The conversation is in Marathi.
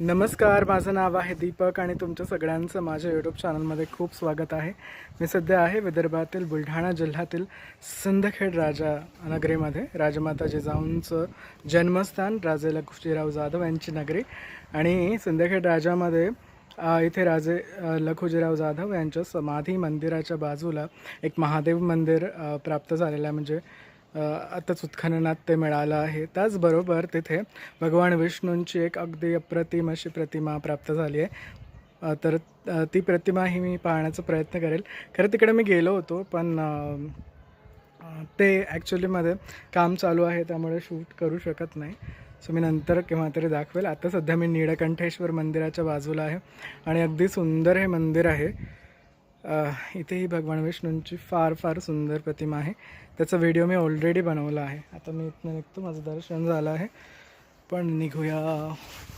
नमस्कार माझं नाव आहे दीपक आणि तुमच्या सगळ्यांचं माझ्या यूट्यूब चॅनलमध्ये खूप स्वागत आहे. मी सध्या आहे विदर्भातील बुलढाणा जिल्ह्यातील सिंदखेड राजा नगरीमध्ये. राजमाता जिजाऊंचं जन्मस्थान राजे लखुजीराव जाधव यांची नगरी आणि सिंदखेड राजामध्ये इथे राजे लखुजीराव जाधव यांच्या समाधी मंदिराच्या बाजूला एक महादेव मंदिर प्राप्त झालेलं आहे. म्हणजे आताच उत्खननात ते मिळालं आहे. त्याचबरोबर तिथे भगवान विष्णूंची एक अगदी अप्रतिम अशी प्रतिमा प्राप्त झाली आहे. तर ती प्रतिमा ही मी पाहण्याचा प्रयत्न करेल. खरं तिकडे मी गेलो होतो पण ते ॲक्च्युलीमध्ये काम चालू आहे त्यामुळे शूट करू शकत नाही. सो मी नंतर केव्हा तरी दाखवेल. आता सध्या मी नीळकंठेश्वर मंदिराच्या बाजूला आहे आणि अगदी सुंदर हे मंदिर आहे. इथेही भगवान विष्णूंची फार फार सुंदर प्रतिमा आहे. त्याचा व्हिडिओ मी ऑलरेडी बनवला आहे. आता मी इथनं निघतो. माझं दर्शन झालं आहे. पण निघूया.